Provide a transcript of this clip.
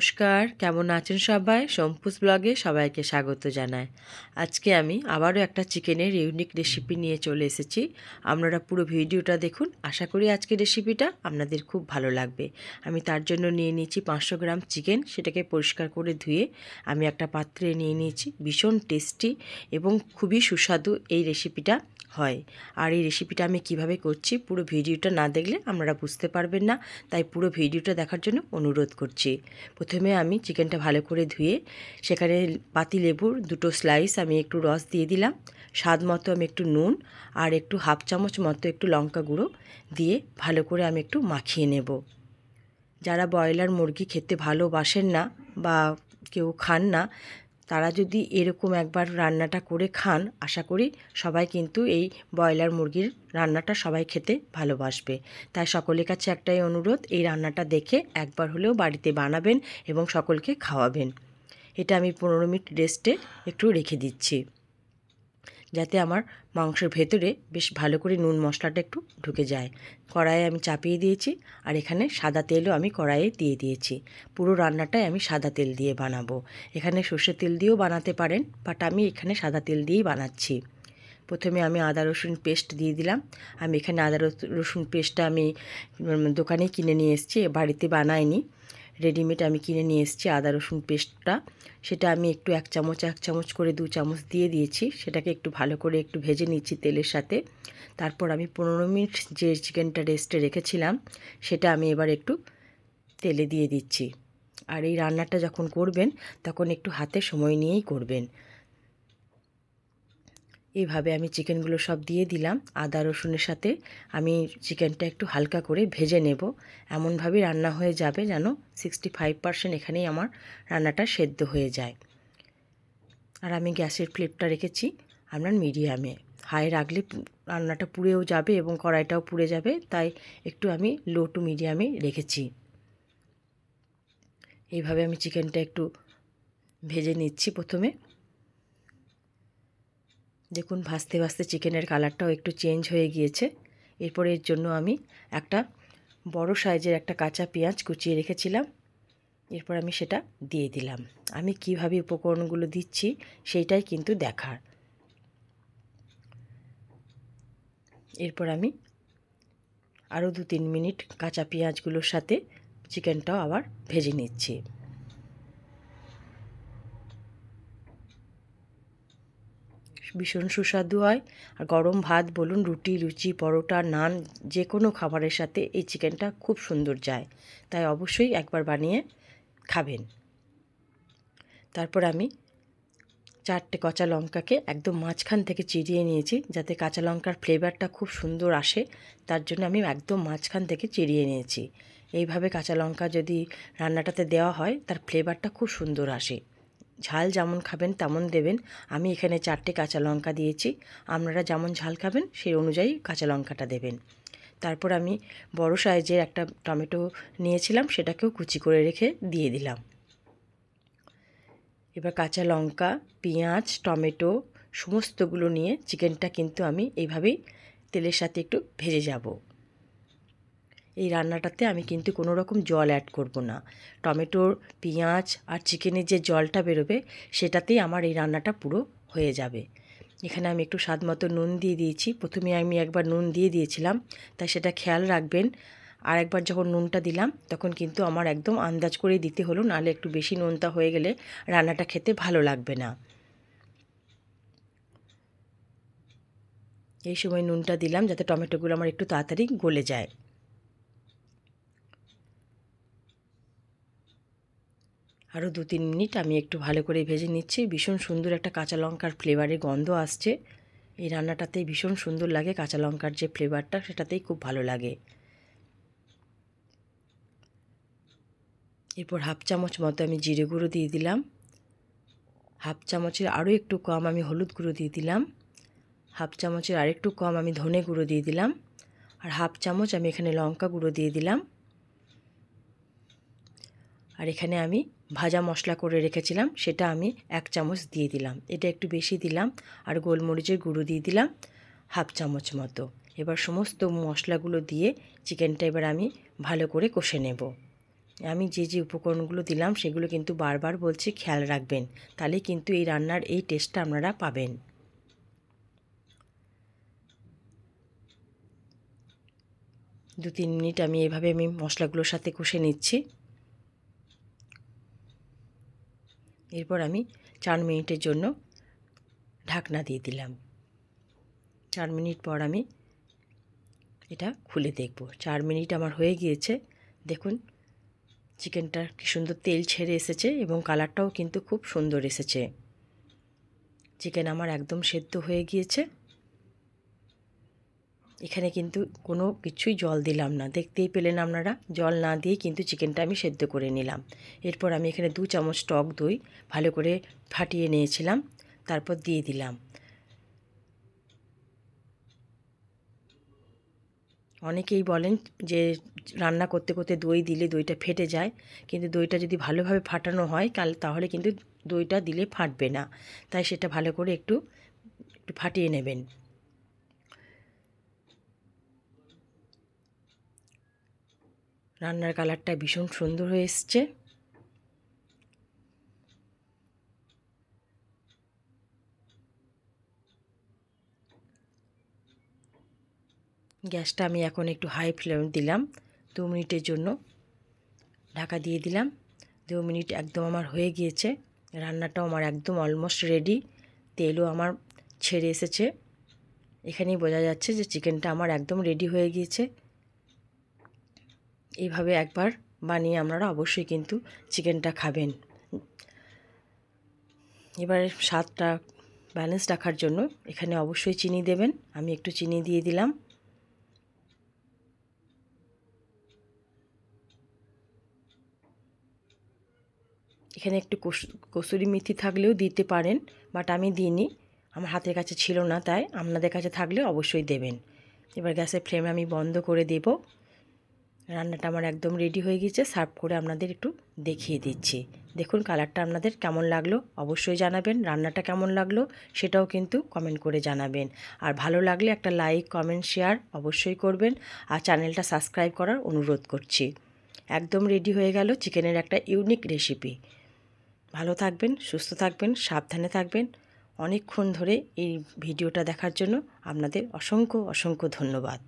নমস্কার, কেমন আছেন সবাই? সম্পুস ব্লগে সবাইকে স্বাগত জানাই। আজকে আমি আবারও একটা চিকেনের ইউনিক রেসিপি নিয়ে চলে এসেছি। আপনারা পুরো ভিডিওটা দেখুন। আশা করি আজকে রেসিপিটা আপনাদের খুব ভালো লাগবে। আমি তার জন্য নিয়ে নিয়েছি পাঁচশো গ্রাম চিকেন। সেটাকে পরিষ্কার করে ধুয়ে আমি একটা পাত্রে নিয়ে নিয়েছি। ভীষণ টেস্টি এবং খুবই সুস্বাদু এই রেসিপিটা হয়। আর এই রেসিপিটা আমি কীভাবে করছি পুরো ভিডিওটা না দেখলে আপনারা বুঝতে পারবেন না। তাই পুরো ভিডিওটা দেখার জন্য অনুরোধ করছি। প্রথমে আমি চিকেনটা ভালো করে ধুয়ে সেখানে পাতি লেবুর দুটো স্লাইস আমি একটু রস দিয়ে দিলাম, স্বাদ মতো আমি একটু নুন আর একটু হাফ চামচ মতো একটু লঙ্কা গুঁড়ো দিয়ে ভালো করে আমি একটু মাখিয়ে নেব। যারা ব্রয়লার মুরগি খেতে ভালোবাসেন না বা কেউ খান না তারা যদি এরকম একবার রান্নাটা করে খান, আশা করি সবাই কিন্তু এই ব্রয়লার মুরগির রান্নাটা সবাই খেতে ভালোবাসবে। তাই সকলের কাছে একটাই অনুরোধ, এই রান্নাটা দেখে একবার হলেও বাড়িতে বানাবেন এবং সকলকে খাওয়াবেন। এটা আমি পনেরো মিনিট রেস্টে একটু রেখে দিচ্ছি। যাতে আমার মাংসের ভেতরে বেশ ভালো করে নুন মশলাটা একটু ঢুকে যায়। কড়াইয়ে আমি চাপিয়ে দিয়েছি আর এখানে সাদা তেলও আমি কড়াইয়ে দিয়ে দিয়েছি। পুরো রান্নাটাই আমি সাদা তেল দিয়ে বানাবো। এখানে সর্ষের তেল দিয়েও বানাতে পারেন বাট আমি এখানে সাদা তেল দিয়েই বানাচ্ছি। প্রথমে আমি আদা, রসুন পেস্ট দিয়ে দিলাম। আমি এখানে আদা, রসুন পেস্টটা আমি দোকানে কিনে নিয়ে এসেছি বাড়িতে বানাইনি। রেডিমেড আমি কিনে নিয়ে এসেছি আদা, রসুন পেস্টটা। সেটা আমি একটু এক চামচ এক চামচ করে দু চামচ দিয়ে দিয়েছি। সেটাকে একটু ভালো করে একটু ভেজে নিচ্ছি তেলের সাথে। তারপর আমি পনেরো মিনিট যে চিকেনটা রেস্টে রেখেছিলাম, সেটা আমি এবার একটু তেলে দিয়ে দিচ্ছি। আর এই রান্নাটা যখন করবেন, তখন একটু হাতে সময় নিয়েই করবেন। এইভাবে আমি চিকেনগুলো সব দিয়ে দিলাম। আদা, রসুনের সাথে আমি চিকেনটা একটু হালকা করে ভেজে নেব। এমনভাবে রান্না হয়ে যাবে যেন সিক্সটি ফাইভ পারসেন্ট এখানেই আমার রান্নাটা সেদ্ধ হয়ে যায়। আর আমি গ্যাসের ফ্লেপটা রেখেছি আপনার মিডিয়ামে। হাই রাখলে রান্নাটা পুড়েও যাবে এবং কড়াইটাও পুড়ে যাবে, তাই একটু আমি লো টু মিডিয়ামে রেখেছি। এইভাবে আমি চিকেনটা একটু ভেজে নিচ্ছি প্রথমে। দেখুন, ভাজতে ভাজতে চিকেনের কালারটাও একটু চেঞ্জ হয়ে গিয়েছে। এরপর এর জন্য আমি একটা বড় সাইজের একটা কাঁচা পেঁয়াজ কুচিয়ে রেখেছিলাম। এরপর আমি সেটা দিয়ে দিলাম। আমি কীভাবে উপকরণগুলো দিচ্ছি সেইটাই কিন্তু দেখার। এরপর আমি আরও দু তিন মিনিট কাঁচা পেঁয়াজগুলোর সাথে চিকেনটাও আবার ভেজে নিচ্ছি। ভীষণ সুস্বাদু হয়। আর গরম ভাত, বলুন, রুটি, লুচি, পরোটা, নান, যে কোনো খাবারের সাথে এই চিকেনটা খুব সুন্দর যায়। তাই অবশ্যই একবার বানিয়ে খাবেন। তারপর আমি চারটে কাঁচা লঙ্কাকে একদম মাঝখান থেকে চিরিয়ে নিয়েছি, যাতে কাঁচা লঙ্কার ফ্লেভারটা খুব সুন্দর আসে। তার জন্য আমি একদম মাঝখান থেকে চিরিয়ে নিয়েছি। এইভাবে কাঁচা লঙ্কা যদি রান্নাটাতে দেওয়া হয়, তার ফ্লেভারটা খুব সুন্দর আসে। ঝাল যেমন খাবেন তেমন দেবেন। আমি এখানে চারটে কাঁচা লঙ্কা দিয়েছি। আপনারা যেমন ঝাল খাবেন, সেই অনুযায়ী কাঁচা লঙ্কাটা দেবেন। তারপর আমি বড় সাইজের একটা টমেটো নিয়েছিলাম, সেটাকেও কুচি করে রেখে দিয়ে দিলাম। এবার কাঁচা লঙ্কা, পেঁয়াজ, টমেটো সমস্তগুলো নিয়ে চিকেনটা কিন্তু আমি এইভাবেই তেলের সাথে একটু ভেজে যাব। এই রান্নাটাতে আমি কিন্তু কোনো রকম জল অ্যাড করব না। টমেটোর, পেঁয়াজ আর চিকেনের যে জলটা বেরোবে, সেটাতেই আমার এই রান্নাটা পুরো হয়ে যাবে। এখানে আমি একটু স্বাদ মতো নুন দিয়ে দিয়েছি। প্রথমে আমি একবার নুন দিয়ে দিয়েছিলাম, তাই সেটা খেয়াল রাখবেন। আর একবার যখন নুনটা দিলাম, তখন কিন্তু আমার একদম আন্দাজ করে দিতে হলো, নাহলে একটু বেশি নুনটা হয়ে গেলে রান্নাটা খেতে ভালো লাগবে না। এই সময় নুনটা দিলাম, যাতে টমেটোগুলো আমার একটু তাড়াতাড়ি গলে যায়। আরও দু তিন মিনিট আমি একটু ভালো করে ভেজে নিচ্ছি। ভীষণ সুন্দর একটা কাঁচা লঙ্কার ফ্লেভারে গন্ধ আসছে। এই রান্নাটাতেই ভীষণ সুন্দর লাগে কাঁচা লঙ্কার যে ফ্লেভারটা সেটাতেই খুব ভালো লাগে। এরপর হাফ চামচ মতো আমি জিরে গুঁড়ো দিয়ে দিলাম। হাফ চামচের আরও একটু কম আমি হলুদ গুঁড়ো দিয়ে দিলাম। হাফ চামচের আরেকটু কম আমি ধনে গুঁড়ো দিয়ে দিলাম। আর হাফ চামচ আমি এখানে লঙ্কা গুঁড়ো দিয়ে দিলাম। আর এখানে আমি ভাজা মশলা করে রেখেছিলাম, সেটা আমি এক চামচ দিয়ে দিলাম। এটা একটু বেশি দিলাম আর গোলমরিচের গুঁড়ো দিয়ে দিলাম হাফ চামচ মতো। এবার সমস্ত মশলাগুলো দিয়ে চিকেনটা এবার আমি ভালো করে কষে নেব। আমি যে যে উপকরণগুলো দিলাম, সেগুলো কিন্তু বারবার বলছি খেয়াল রাখবেন, তাহলে কিন্তু এই রান্নার এই টেস্টটা আপনারা পাবেন। দু তিন মিনিট আমি এভাবে আমি মশলাগুলোর সাথে কষে নিচ্ছি। এরপর আমি চার মিনিটের জন্য ঢাকনা দিয়ে দিলাম। চার মিনিট পর আমি এটা খুলে দেখব। চার মিনিট আমার হয়ে গিয়েছে। দেখুন, চিকেনটা কি সুন্দর তেল ছেড়ে এসেছে এবং কালারটাও কিন্তু খুব সুন্দর এসেছে। চিকেন আমার একদম সেদ্ধ হয়ে গিয়েছে। এখানে কিন্তু কোনো কিছুই জল দিলাম না। দেখতেই পেলেন আপনারা, জল না দিয়ে কিন্তু চিকেনটা আমি সেদ্ধ করে নিলাম। এরপর আমি এখানে দু চামচ টক দই ভালো করে ফাটিয়ে নিয়েছিলাম, তারপর দিয়ে দিলাম। অনেকেই বলেন যে রান্না করতে করতে দই দিলে দইটা ফেটে যায়, কিন্তু দইটা যদি ভালোভাবে ফাটানো হয়, কাল, তাহলে কিন্তু দইটা দিলে ফাটবে না। তাই সেটা ভালো করে একটু ফাটিয়ে নেবেন। রান্নার কালারটা ভীষণ সুন্দর হয়ে এসছে। গ্যাসটা আমি এখন একটু হাই ফ্লেম দিলাম, দু মিনিটের জন্য। ঢাকা দিয়ে দিলাম, দু মিনিট একদম আমার হয়ে গিয়েছে। রান্নাটাও আমার একদম অলমোস্ট রেডি তেলও আমার ছেড়ে এসেছে। এখানেই বোঝা যাচ্ছে যে চিকেনটা আমার একদম রেডি হয়ে গিয়েছে। এইভাবে একবার বানিয়ে আপনারা অবশ্যই কিন্তু চিকেনটা খাবেন। এবারে স্বাদটা ব্যালেন্স রাখার জন্য এখানে অবশ্যই চিনি দেবেন। আমি একটু চিনি দিয়ে দিলাম। এখানে একটু কসুরি মেথি থাকলেও দিতে পারেন, বাট আমি দিইনি। আমার হাতের কাছে ছিল না, তাই আপনাদের কাছে থাকলে অবশ্যই দেবেন। এবার গ্যাসের ফ্লেম আমি বন্ধ করে দেব। রান্নাটা আমার একদম রেডি হয়ে গেছে। সার্ভ করে আপনাদের একটু দেখিয়ে দিচ্ছি। দেখুন কালারটা আপনাদের কেমন লাগল? অবশ্যই জানাবেন রান্নাটা কেমন লাগল? সেটাও কিন্তু কমেন্ট করে জানাবেন। আর ভালো লাগলে একটা লাইক কমেন্ট শেয়ার অবশ্যই করবেন। আর চ্যানেলটা সাবস্ক্রাইব করার অনুরোধ করছি। একদম রেডি হয়ে গেল চিকেনের একটা ইউনিক রেসিপি ভালো থাকবেন, সুস্থ থাকবেন, সাবধানে থাকবেন। অনেকক্ষণ ধরে এই ভিডিওটা দেখার জন্য আপনাদের অসংখ্য অসংখ্য ধন্যবাদ।